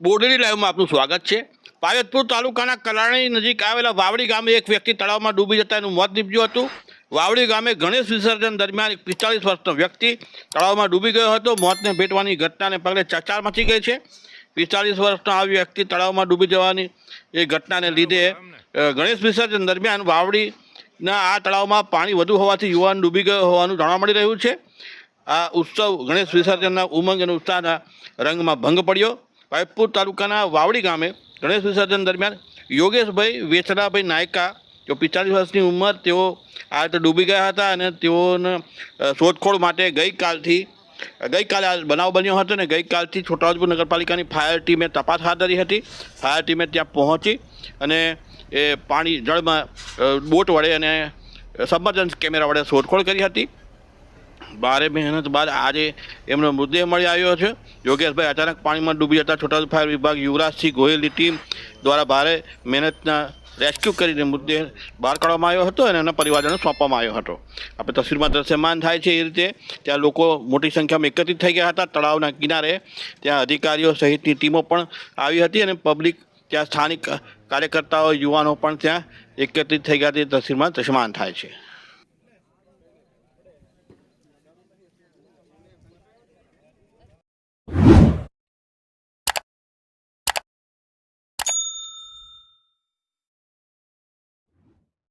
બોડેલી લાઈવમાં આપનું સ્વાગત છે. પાયતપુર તાલુકાના કલાણી નજીક આવેલા વાવડી ગામે એક વ્યક્તિ તળાવમાં ડૂબી જતા એનું મોત નીપજ્યું હતું. વાવડી ગામે ગણેશ વિસર્જન દરમિયાન પિસ્તાળીસ વર્ષનો વ્યક્તિ તળાવમાં ડૂબી ગયો હતો. મોતને ભેટવાની ઘટનાને પગલે ચકચાર મચી ગઈ છે. પિસ્તાળીસ વર્ષનો આ વ્યક્તિ તળાવમાં ડૂબી જવાની એ ઘટનાને લીધે ગણેશ વિસર્જન દરમિયાન વાવડીના આ તળાવમાં પાણી વધુ હોવાથી યુવાન ડૂબી ગયો હોવાનું જાણવા મળી રહ્યું છે. આ ઉત્સવ ગણેશ વિસર્જનના ઉમંગ અને ઉત્સાહના રંગમાં ભંગ પડ્યો. પાઇપુર તાલુકાના વાવડી ગામે ગણેશ વિસર્જન દરમિયાન યોગેશભાઈ વેચરાભાઈ નાયકા, જો પિસ્તાલીસ વર્ષની ઉંમર, તેઓ આ રીતે ડૂબી ગયા હતા અને તેઓને શોધખોળ માટે ગઈકાલથી ગઈકાલે આ બનાવ બન્યો હતો ને ગઈકાલથી છોટાઉદેપુર નગરપાલિકાની ફાયર ટીમે તપાસ હાથ ધરી હતી. ફાયર ટીમે ત્યાં પહોંચી અને એ પાણી જળમાં બોટ વડે અને સબમર્જન્સ કેમેરા વડે શોધખોળ કરી હતી. ભારે મહેનત બાદ આજે એમનો મૃતદેહ મળી આવ્યો છે. યોગેશભાઈ અચાનક પાણીમાં ડૂબી જતા છોટાઉદેપુર ફાયર વિભાગ યુવરાજસિંહ ગોહિલની ટીમ દ્વારા ભારે મહેનતના રેસ્ક્યુ કરીને મૃતદેહ બહાર કાઢવામાં આવ્યો હતો અને એના પરિવારજનો સોંપવામાં આવ્યો હતો. આપણે તસવીરમાં દ્રશ્યમાન થાય છે એ રીતે ત્યાં લોકો મોટી સંખ્યામાં એકત્રિત થઈ ગયા હતા. તળાવના કિનારે ત્યાં અધિકારીઓ સહિતની ટીમો પણ આવી હતી અને પબ્લિક ત્યાં સ્થાનિક કાર્યકર્તાઓ, યુવાનો પણ ત્યાં એકત્રિત થઈ ગયા તે તસવીરમાં દ્રશ્યમાન થાય છે.